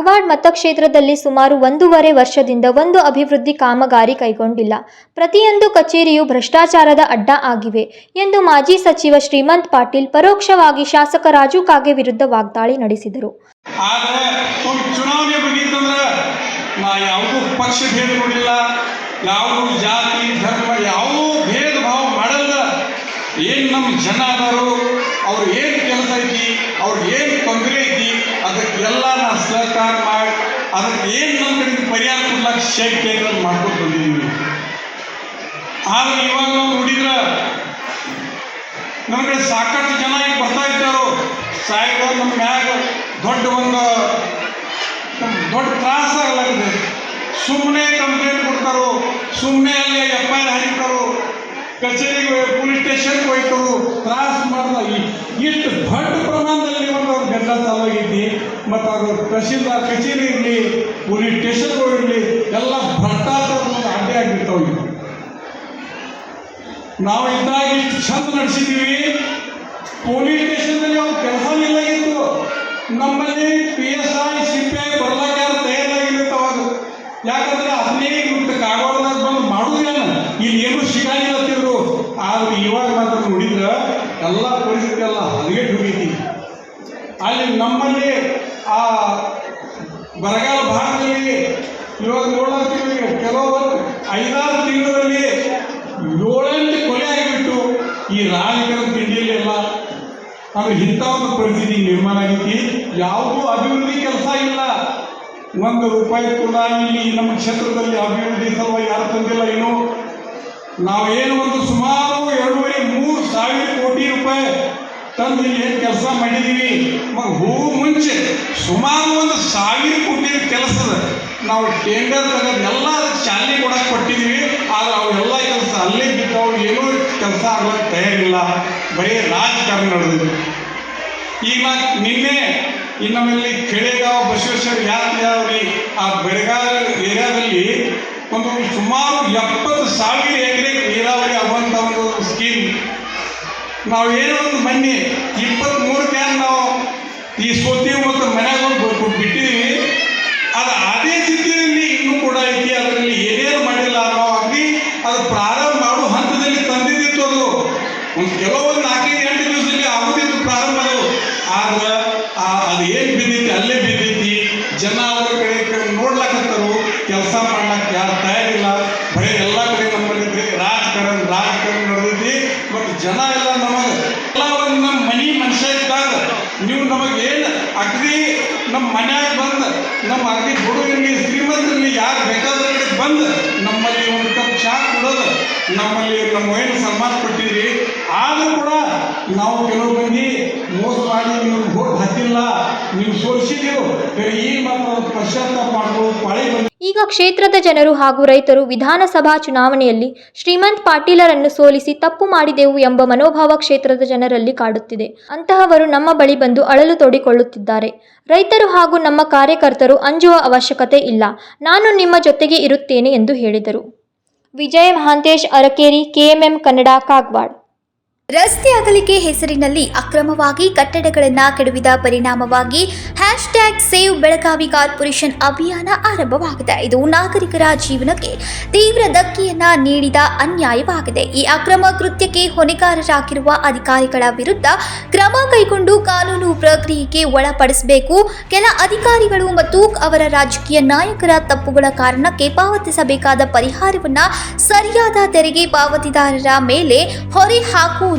ಕಾಗವಾಡ ಮತಕ್ಷೇತ್ರದಲ್ಲಿ ಸುಮಾರು ಒಂದೂವರೆ ವರ್ಷದಿಂದ ಒಂದು ಅಭಿವೃದ್ಧಿ ಕಾಮಗಾರಿ ಕೈಗೊಂಡಿಲ್ಲ. ಪ್ರತಿಯೊಂದು ಕಚೇರಿಯು ಭ್ರಷ್ಟಾಚಾರದ ಅಡ್ಡ ಆಗಿವೆ ಎಂದು ಮಾಜಿ ಸಚಿವ ಶ್ರೀಮಂತ್ ಪಾಟೀಲ್ ಪರೋಕ್ಷವಾಗಿ ಶಾಸಕ ರಾಜು ಕಾಗೆ ವಿರುದ್ಧ ವಾಗ್ದಾಳಿ ನಡೆಸಿದರು. ಜಾತಿ, ಧರ್ಮ ಏನು ನಮ್ಮ ಜನ ಅವ್ರು ಏನು ಕೆಲಸ ಐತಿ, ಅವ್ರು ಏನು ತೊಂದರೆ ಐತಿ ಮಾಡಿ ಅದಕ್ಕೆ ಏನು ನಮ್ಮ ಕಡೆಗೆ ಪರಿಹಾರ ಕೊಡ್ಲಕ್ಕೆ ಶಕ್ತಿ ಅಂತ ಮಾಡ್ಕೊಂಡು ಬಂದಿದ್ದೀವಿ ಆದ್ರೆ ಇವಾಗ ನಾವು ನೋಡಿದ್ರೆ ನಮ್ಮ ಕಡೆ ಸಾಕಷ್ಟು ಜನ ಈಗ ಬರ್ತಾ ಇದ್ದಾರೋ, ಸಾಹೇಬ ನಮ್ಮ ಮ್ಯಾಗ ದೊಡ್ಡ ಒಂದು, ದೊಡ್ಡ ತ್ರಾಸ ಆಗಲಾಗಿದೆ. ಸುಮ್ಮನೆ ಕಂಪ್ಲೇಂಟ್ ಕೊಡ್ತಾರೋ ಸುಮ್ಮನೆ ಅಲ್ಲಿ ಎಫ್ ಐ ಆರ್ ಹಾಕ್ತಾರೋ, ಕಚೇರಿಗೆ, ಪೊಲೀಸ್ ಸ್ಟೇಷನ್ಗೆ ಹೋಯ್ತಾರೋ ತ್ರಾಸ ಮಾಡ್ದ ಇಷ್ಟು ದೊಡ್ಡ ಪ್ರಮಾಣದಲ್ಲಿ ಒಂದು ಅವ್ರ ಗದ್ದಲ ಚಾಲಾಗೈತಿ ಮತ್ತು ಅವ್ರ ತಹಶೀಲ್ದಾರ್ ಕಚೇರಿ ಇರಲಿ ಪೊಲೀಸ್ ಸ್ಟೇಷನ್ಗಳು ಇರಲಿ, ಎಲ್ಲ ಭ್ರಷ್ಟಾಚಾರ ಅಡ್ಡೆ ಆಗಿರ್ತಾವೆ ಇವು. ನಾವು ಇದ್ದಾಗ ಇಷ್ಟು ಚಂದ ನಡೆಸಿದ್ದೀವಿ ಪೊಲೀಸ್ ಸ್ಟೇಷನ್ದಲ್ಲಿ ಅವ್ರ ಕೆಲಸ ಇತ್ತು. ನಮ್ಮಲ್ಲಿ P S I C P I ಬರ್ಲಾಕ ಯಾರು ತಯಾರಾಗಿರುತ್ತೆ ಅವಾಗ. ಯಾಕಂದ್ರೆ ಅದನ್ನೇ ಇವತ್ತು ಕಾಗವಾಡದಾಗ ಬಂದು ಮಾಡುದೇನು ಇಲ್ಲಿ. ಏನು ಸಿಗಂಗಿಲ್ಲತ್ತಿದ್ರು ಆದ್ರೆ ಇವಾಗ ಮಾತ್ರ ನೋಡಿದ್ರೆ ಎಲ್ಲ ಪರಿಸ್ಥಿತಿ ಎಲ್ಲ ಹದಗೆಟ್ಟು ಹೋಗೈತಿ. ಅಲ್ಲಿ ನಮ್ಮಲ್ಲಿ ಆ ಬರಗಾಲ ಭಾಗದಲ್ಲಿ ಇವಾಗ ನೋಡಾಕ್ತೀವಿ ಕೆಲವು ಐದಾರು ತಿಂಗಳಲ್ಲಿ ಏಳೆಂಟು ಕೊಲೆ ಆಗಿಬಿಟ್ಟು ಈ ರಾಜಕೀಯ ತಿಂಡಿಯಲ್ಲಿ ಎಲ್ಲ ಆಮೇಲೆ ಇಂಥ ಒಂದು ಪರಿಸ್ಥಿತಿ ನಿರ್ಮಾಣ ಆಗೈತಿ ಯಾವುದೂ ಅಭಿವೃದ್ಧಿ ಕೆಲಸ ಇಲ್ಲ. ಒಂದು ರೂಪಾಯಿ ಕೂಡ ಇಲ್ಲಿ ನಮ್ಮ ಕ್ಷೇತ್ರದಲ್ಲಿ ಅಭಿವೃದ್ಧಿ ಸಲುವಾಗಿ ಯಾರು ತಂದಿಲ್ಲ ಇನ್ನು ನಾವೇನು ಒಂದು ಸುಮಾರು ಎರಡೂವರೆ ಮೂರು ಸಾವಿರ ಕೋಟಿ ರೂಪಾಯಿ ತಂದು ಇಲ್ಲಿ ಕೆಲಸ ಮಾಡಿದ್ದೀವಿ ಸುಮಾರು ಒಂದು ಸಾವಿರ ಕೋಟಿ ಕೆಲಸದ. ನಾವು ಟೆಂಡರ್ ತಗೊಂಡೆಲ್ಲ ಚಾಲನೆ ಕೊಡಕ್ಕೆ ಕೊಟ್ಟಿದ್ದೀವಿ. ಆದರೆ ಅವೆಲ್ಲ ಕೆಲಸ ಅಲ್ಲೇ ಬಿದ್ದವು ಏನೂ ಕೆಲಸ ಆಗ್ಲಕ್ಕೆ ತಯಾರಿಲ್ಲ. ಬರೀ ರಾಜಕಾರಣ ನಡೆದಿದೆ. ಈಗ ನಿನ್ನೆ ನಮ್ಮಲ್ಲಿ ಕೆಳೆಗಾಂವ್ ಬಸವೇಶ್ವರ ಯಾತ್ರೆ ಅವ್ರಿ ಆ ಬೆಳಗಾವಿ ಏರಿಯಾದಲ್ಲಿ ಒಂದು ಸುಮಾರು ಎಪ್ಪತ್ತು ಸಾವಿರ ಎಕರೆ ನೀರಾವರಿ ಆಗುವಂಥ ಒಂದು ಸ್ಕೀಮ್ ನಾವು ಏನೋ ಒಂದು ಬನ್ನಿ ಇಪ್ಪತ್ತ್ಮೂರು ಕ್ಯಾನ್ ನಾವು ಈ ಸೋತೀವಿ ಮತ್ತು ಮನ್ಯಾಗ ಒಂದು ಬಿಟ್ಟಿದ್ದೀವಿ ಅದು ಅದೇ ಸ್ಥಿತಿಯಲ್ಲಿ ಇನ್ನೂ ಕೂಡ ಐತಿ, ಅದರಲ್ಲಿ ಏನೇನು ಮಾಡಿಲ್ಲ ಅನ್ನೋ ಅಗ್ನಿ ಅದು ಪ್ರಾರಂಭ ಮಾಡೋ ಹಂತದಲ್ಲಿ ತಂದಿದ್ದಿತ್ತು ಅದು. ಒಂದು ಕೆಲವೊಂದು ನಾಲ್ಕೈದು ಎಂಟು ದಿವಸದಲ್ಲಿ ಆಗುತ್ತಿತ್ತು ಪ್ರಾರಂಭ ಅದು. ಆದ್ರೆ ಅದು ಏನು ಬಿದ್ದೈತಿ ಅಲ್ಲೇ ಬಿದ್ದೈತಿ ಜನ ಅದರ ಕಡೆ ಈ ಕಡೆ ನೋಡ್ಲಕತ್ತರು ಕೆಲಸ ಮಾಡ್ಲಕ್ಕೆ ಯಾರು ತಯಾರಿಲ್ಲ ಬರೀ ಎಲ್ಲ ಕಡೆ ನಮ್ಮಲ್ಲಿ ಬರೀ ರಾಜಕಾರಣ ರಾಜಕಾರಣ ನಡೆದೈತಿ ಮತ್ತು ಜನ ಎಲ್ಲ ನಮಗೆ ಎಲ್ಲ ಒಂದು ನಮ್ಮ ಮನಿ ಮನುಷ್ಯ ಇದ್ದಾಗ ನೀವು ನಮಗೆ ಏನು ಅಗದಿ ನಮ್ಮ ಮನ್ಯಾಗ ಬಂದು ನಮ್ಮ ಅಗದಿ ಹುಡುಗರಿಗೆ ಶ್ರೀಮಂತರಲ್ಲಿ ಯಾರು ಬೇಕಾದ್ರೆ ಬಂದು ನಮ್ಮಲ್ಲಿ ಒಂದು ಕಪ್ ಚಹಾ ಕೊಡೋದು. ನಮ್ಮಲ್ಲಿ ನಮ್ಮ ಏನು ಸನ್ಮಾನ ಕೊಟ್ಟಿದ್ರಿ. ಆದರೂ ಕೂಡ ನಾವು ಕೆಲವು ಮಂದಿ ಮೋಸ ಮಾಡಿ ನೀವು ಹತ್ತಿಲ್ಲ. ನೀವು ಸೋಲಿಸಿದ್ದೀರು. ಈಗ ಮಾತ್ರ ಪಶ್ಚಾತ್ತಾಪ ಈಗ ಕ್ಷೇತ್ರದ ಜನರು ಹಾಗೂ ರೈತರು ವಿಧಾನಸಭಾ ಚುನಾವಣೆಯಲ್ಲಿ ಶ್ರೀಮಂತ್ ಪಾಟೀಲರನ್ನು ಸೋಲಿಸಿ ತಪ್ಪು ಮಾಡಿದೆವು ಎಂಬ ಮನೋಭಾವ ಕ್ಷೇತ್ರದ ಜನರಲ್ಲಿ ಕಾಡುತ್ತಿದೆ. ಅಂತಹವರು ನಮ್ಮ ಬಳಿ ಬಂದು ಅಳಲು ತೋಡಿಕೊಳ್ಳುತ್ತಿದ್ದಾರೆ. ರೈತರು ಹಾಗೂ ನಮ್ಮ ಕಾರ್ಯಕರ್ತರು ಅಂಜುವ ಅವಶ್ಯಕತೆ ಇಲ್ಲ. ನಾನು ನಿಮ್ಮ ಜೊತೆಗೆ ಇರುತ್ತೇನೆ ಎಂದು ಹೇಳಿದರು. ವಿಜಯ ಮಹಾಂತೇಶ್ ಅರಕೇರಿ, ಕೆಎಂಎಂ ಕನ್ನಡ, ಕಾಗವಾಡ್. ರಸ್ತೆ ಅಗಲಿಕೆ ಹೆಸರಿನಲ್ಲಿ ಅಕ್ರಮವಾಗಿ ಕಟ್ಟಡಗಳನ್ನು ಕೆಡವಿದ ಪರಿಣಾಮವಾಗಿ hash tag save Belagavi corporation ಅಭಿಯಾನ ಆರಂಭವಾಗಿದೆ. ಇದು ನಾಗರಿಕರ ಜೀವನಕ್ಕೆ ತೀವ್ರ ಧಕ್ಕೆಯನ್ನ ನೀಡಿದ ಅನ್ಯಾಯವಾಗಿದೆ. ಈ ಅಕ್ರಮ ಕೃತ್ಯಕ್ಕೆ ಹೊಣೆಗಾರರಾಗಿರುವ ಅಧಿಕಾರಿಗಳ ವಿರುದ್ಧ ಕ್ರಮ ಕೈಗೊಂಡು ಕಾನೂನು ಪ್ರಕ್ರಿಯೆಗೆ ಒಳಪಡಿಸಬೇಕು. ಕೆಲ ಅಧಿಕಾರಿಗಳು ಮತ್ತು ಅವರ ರಾಜಕೀಯ ನಾಯಕರ ತಪ್ಪುಗಳ ಕಾರಣಕ್ಕೆ ಪಾವತಿಸಬೇಕಾದ ಪರಿಹಾರವನ್ನು ಸರಿಯಾದ ತೆರಿಗೆ ಪಾವತಿದಾರರ ಮೇಲೆ ಹೊರೆ ಹಾಕುವುದು